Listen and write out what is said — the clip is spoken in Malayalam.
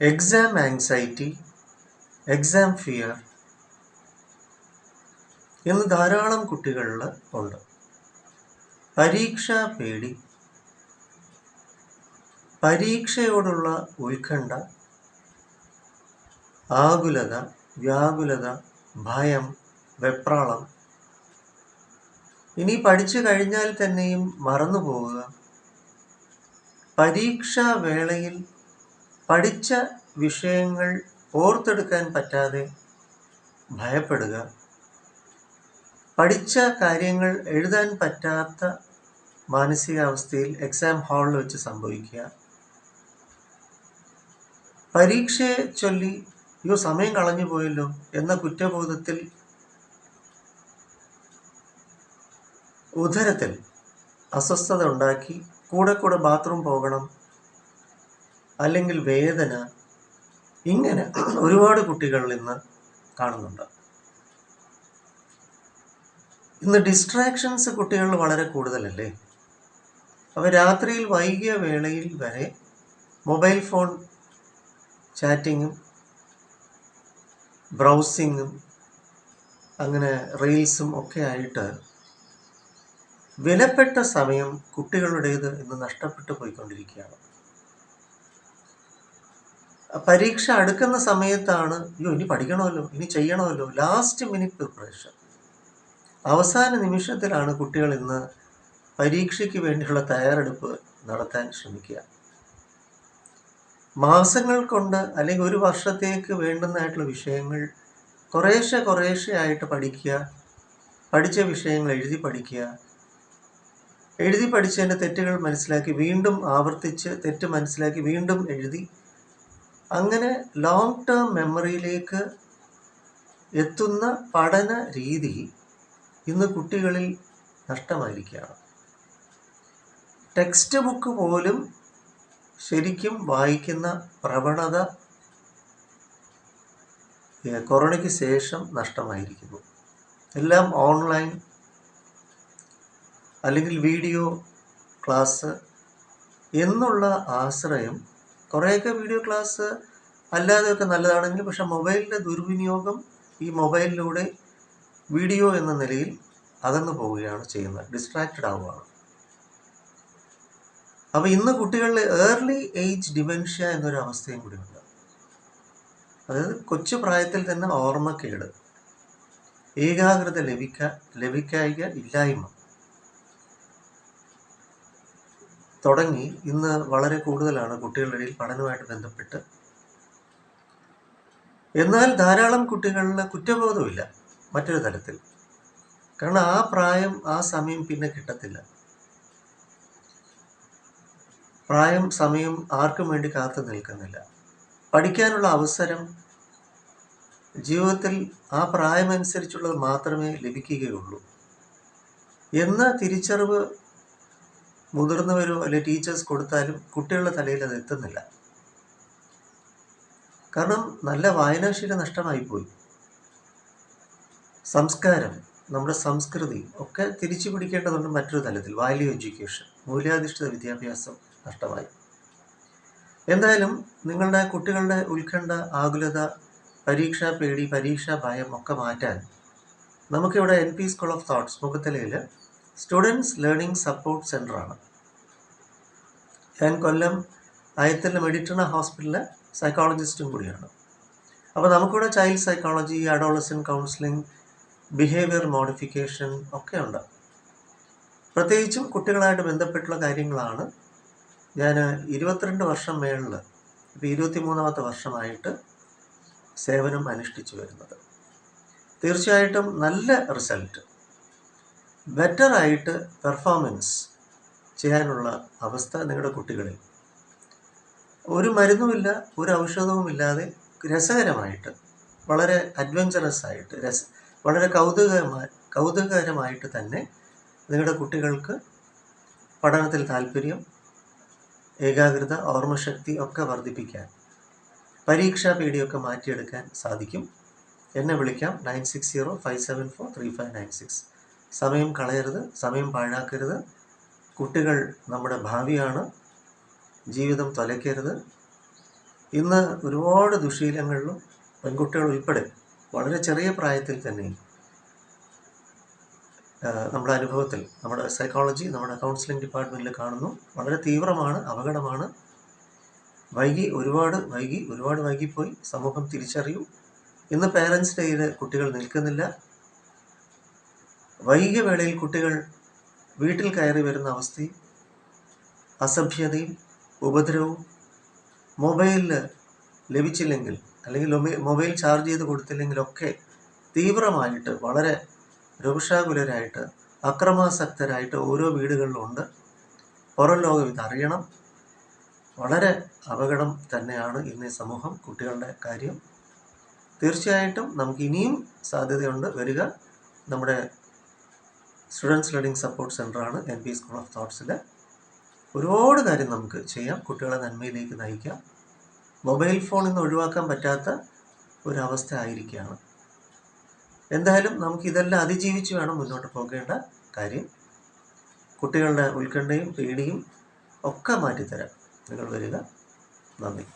എക്സാം ആങ്സൈറ്റി എക്സാം ഫിയർ എന്ന് ധാരാളം കുട്ടികളിൽ ഉണ്ട്. പരീക്ഷാ പേടി പരീക്ഷയോടുള്ള ഉത്കണ്ഠ ആകുലത വ്യാകുലത ഭയം വെപ്രാളം. ഇനി പഠിച്ചു കഴിഞ്ഞാൽ തന്നെയും മറന്നു പോവുക പരീക്ഷാ വേളയിൽ പഠിച്ച വിഷയങ്ങൾ ഓർത്തെടുക്കാൻ പറ്റാതെ ഭയപ്പെടുക. പഠിച്ച കാര്യങ്ങൾ എഴുതാൻ പറ്റാത്ത മാനസികാവസ്ഥയിൽ എക്സാം ഹാളിൽ വെച്ച് സംഭവിക്കുക. പരീക്ഷയെ ചൊല്ലി അയ്യോ സമയം കളഞ്ഞു പോയല്ലോ എന്ന കുറ്റബോധത്തിൽ ഉദരത്തിൽ അസ്വസ്ഥത ഉണ്ടാക്കി കൂടെ കൂടെ ബാത്റൂം പോകണം അല്ലെങ്കിൽ വേദന ഇങ്ങനെ ഒരുപാട് കുട്ടികൾ ഇന്ന് കാണുന്നുണ്ട്. ഇന്ന് ഡിസ്ട്രാക്ഷൻസ് കുട്ടികളിൽ വളരെ കൂടുതലല്ലേ? അവ രാത്രിയിൽ വൈകിയ വേളയിൽ വരെ മൊബൈൽ ഫോൺ ചാറ്റിങ്ങും ബ്രൗസിങ്ങും അങ്ങനെ റീൽസും ഒക്കെ ആയിട്ട് വിലപ്പെട്ട സമയം കുട്ടികളുടേത് ഇന്ന് നഷ്ടപ്പെട്ടു പോയിക്കൊണ്ടിരിക്കുകയാണ്. പരീക്ഷ അടുക്കുന്ന സമയത്താണ് അയ്യോ ഇനി പഠിക്കണമല്ലോ ഇനി ചെയ്യണമല്ലോ ലാസ്റ്റ് മിനിറ്റ് പ്രിപ്പറേഷൻ അവസാന നിമിഷത്തിലാണ് കുട്ടികൾ ഇന്ന് പരീക്ഷയ്ക്ക് വേണ്ടിയുള്ള തയ്യാറെടുപ്പ് നടത്താൻ ശ്രമിക്കുക. മാസങ്ങൾ കൊണ്ട് അല്ലെങ്കിൽ ഒരു വർഷത്തേക്ക് വേണ്ടുന്നതായിട്ടുള്ള വിഷയങ്ങൾ കുറേശ്ശെ കുറേശ്ശെ ആയിട്ട് പഠിക്കുക പഠിച്ച വിഷയങ്ങൾ എഴുതി പഠിക്കുക. എഴുതി പഠിച്ചതിന്റെ തെറ്റുകൾ മനസ്സിലാക്കി വീണ്ടും ആവർത്തിച്ച് തെറ്റ് മനസ്സിലാക്കി വീണ്ടും എഴുതി അങ്ങനെ ലോങ് ടേം മെമ്മറിയിലേക്ക് എത്തുന്ന പഠന രീതി ഇന്ന് കുട്ടികളിൽ നഷ്ടമായിരിക്കുകയാണ്. ടെക്സ്റ്റ് ബുക്ക് പോലും ശരിക്കും വായിക്കുന്ന പ്രവണത കൊറോണയ്ക്ക് ശേഷം നഷ്ടമായിരിക്കുന്നു. എല്ലാം ഓൺലൈൻ അല്ലെങ്കിൽ വീഡിയോ ക്ലാസ് എന്നുള്ള ആശ്രയം കുറേയൊക്കെ വീഡിയോ ക്ലാസ് അല്ലാതെയൊക്കെ നല്ലതാണെങ്കിൽ പക്ഷെ മൊബൈലിന്റെ ദുർവിനിയോഗം ഈ മൊബൈലിലൂടെ വീഡിയോ എന്ന നിലയിൽ അകന്നു പോവുകയാണ് ചെയ്യുന്നത്. ഡിസ്ട്രാക്റ്റഡ് ആവുകയാണ്. അപ്പോൾ ഇന്ന് കുട്ടികളിൽ ഏർലി ഏജ് ഡിമെൻഷ്യ എന്നൊരു അവസ്ഥയും കൂടിയുണ്ട്. അതായത് കൊച്ചു പ്രായത്തിൽ തന്നെ ഓർമ്മക്കേട് ഏകാഗ്രത ലഭിക്ക ലഭിക്കായിക ഇല്ലായ്മ. തുടങ്ങി ഇന്ന് വളരെ കൂടുതലാണ് കുട്ടികളുടെ ഇടയിൽ പഠനവുമായിട്ട് ബന്ധപ്പെട്ട്. എന്നാൽ ധാരാളം കുട്ടികളിൽ കുറ്റബോധമില്ല മറ്റൊരു തരത്തിൽ. കാരണം ആ പ്രായം ആ സമയം പിന്നെ കിട്ടത്തില്ല. പ്രായം സമയം ആർക്കും വേണ്ടി കാത്തു നിൽക്കുന്നില്ല. പഠിക്കാനുള്ള അവസരം ജീവിതത്തിൽ ആ പ്രായമനുസരിച്ചുള്ളത് മാത്രമേ ലഭിക്കുകയുള്ളൂ. എന്ന തിരിച്ചറിവ് മുതിർന്നവരോ അല്ലെ ടീച്ചേഴ്സ് കൊടുത്താലും കുട്ടികളുടെ തലയിൽ അത് എത്തുന്നില്ല. കാരണം നല്ല വായനാശീലം നഷ്ടമായിപ്പോയി. സംസ്കാരം നമ്മുടെ സംസ്കൃതി ഒക്കെ തിരിച്ചു പിടിക്കേണ്ടതുണ്ട് മറ്റൊരു തലത്തിൽ. വാല്യൂ എഡ്യൂക്കേഷൻ മൂല്യാധിഷ്ഠിത വിദ്യാഭ്യാസം നഷ്ടമായി. എന്തായാലും നിങ്ങളുടെ കുട്ടികളുടെ ഉത്കണ്ഠ ആകുലത പരീക്ഷാ പേടി പരീക്ഷാ ഭയം ഒക്കെ മാറ്റാൻ നമുക്കിവിടെ N P school of thoughts മുഖത്തലയിൽ students learning support സെന്ററാണ് ഞാൻ കൊല്ലം ആയത്തിൽ മെഡിറ്റണ ഹോസ്പിറ്റലിലെ സൈക്കോളജിസ്റ്റും കൂടിയാണ്. അപ്പോൾ നമുക്കിവിടെ child psychology adolescent counselling behaviour modification ഒക്കെ ഉണ്ട്. പ്രത്യേകിച്ചും കുട്ടികളായിട്ട് ബന്ധപ്പെട്ടുള്ള കാര്യങ്ങളാണ്. ഞാൻ ഇരുപത്തിരണ്ട് വർഷം മേളിൽ ഇപ്പോൾ ഇരുപത്തി മൂന്നാമത്തെ വർഷമായിട്ട് സേവനം അനുഷ്ഠിച്ചു വരുന്നത്. തീർച്ചയായിട്ടും നല്ല റിസൾട്ട് ബെറ്ററായിട്ട് പെർഫോമൻസ് ചെയ്യാനുള്ള അവസ്ഥ നിങ്ങളുടെ കുട്ടികളിൽ. ഒരു മരുന്നുമില്ല ഒരു ഔഷധവും ഇല്ലാതെ രസകരമായിട്ട് വളരെ അഡ്വഞ്ചറസ് ആയിട്ട് രസ വളരെ കൗതുകമായി കൗതുകകരമായിട്ട് തന്നെ നിങ്ങളുടെ കുട്ടികൾക്ക് പഠനത്തിൽ താല്പര്യം ഏകാഗ്രത ഓർമ്മശക്തി ഒക്കെ വർദ്ധിപ്പിക്കാൻ പരീക്ഷാ പേടിയൊക്കെ മാറ്റിയെടുക്കാൻ സാധിക്കും. എന്നെ വിളിക്കാം nine six zero five seven four three five nine six. സമയം കളയരുത് സമയം പാഴാക്കരുത്. കുട്ടികൾ നമ്മുടെ ഭാവിയാണ്. ജീവിതം തൊലയ്ക്കരുത്. ഇന്ന് ഒരുപാട് ദുശീലങ്ങളിലും പെൺകുട്ടികൾ ഉൾപ്പെടെ വളരെ ചെറിയ പ്രായത്തിൽ തന്നെ നമ്മുടെ അനുഭവത്തിൽ നമ്മുടെ സൈക്കോളജി നമ്മുടെ കൗൺസിലിംഗ് ഡിപ്പാർട്ട്മെന്റിൽ കാണുന്നു. വളരെ തീവ്രമാണ് അപകടമാണ്. വൈകി ഒരുപാട് വൈകി ഒരുപാട് വൈകിപ്പോയി സമൂഹം തിരിച്ചറിയൂ. ഇന്ന് പേരൻസ് ഡേയിൽ കുട്ടികൾ നിൽക്കുന്നില്ല. വൈകിയ വേളയിൽ കുട്ടികൾ വീട്ടിൽ കയറി വരുന്ന അവസ്ഥയും അസഭ്യതയും ഉപദ്രവവും മൊബൈലിൽ ലഭിച്ചില്ലെങ്കിൽ അല്ലെങ്കിൽ മൊബൈൽ ചാർജ് ചെയ്ത് കൊടുത്തില്ലെങ്കിലൊക്കെ തീവ്രമായിട്ട് വളരെ രൂക്ഷാകുലരായിട്ട് അക്രമാസക്തരായിട്ട് ഓരോ വീടുകളിലും ഉണ്ട് പുറം ലോകം ഇതറിയണം. വളരെ അപകടം തന്നെയാണ് ഇന്ന് സമൂഹം കുട്ടികളുടെ കാര്യം. തീർച്ചയായിട്ടും നമുക്ക് ഇനിയും സാധ്യതയുണ്ട് വരിക. നമ്മുടെ സ്റ്റുഡൻസ് ലേണിംഗ് സപ്പോർട്ട് സെന്ററാണ് എൻ പി സ്കൂൾ ഓഫ് തോട്ട്സിൽ ഒരുപാട് കാര്യം നമുക്ക് ചെയ്യാം. കുട്ടികളെ നന്മയിലേക്ക് നയിക്കാം. മൊബൈൽ ഫോണിൽ നിന്ന് ഒഴിവാക്കാൻ പറ്റാത്ത ഒരവസ്ഥ ആയിരിക്കുകയാണ്. എന്തായാലും നമുക്ക് ഇതെല്ലാം അതിജീവിച്ച് വേണം മുന്നോട്ട് പോകേണ്ട കാര്യം. കുട്ടികളുടെ ഉത്കണ്ഠയും പേടിയും ഒക്കെ മാറ്റിത്തരാം. നിങ്ങൾ വരിക. നന്ദി.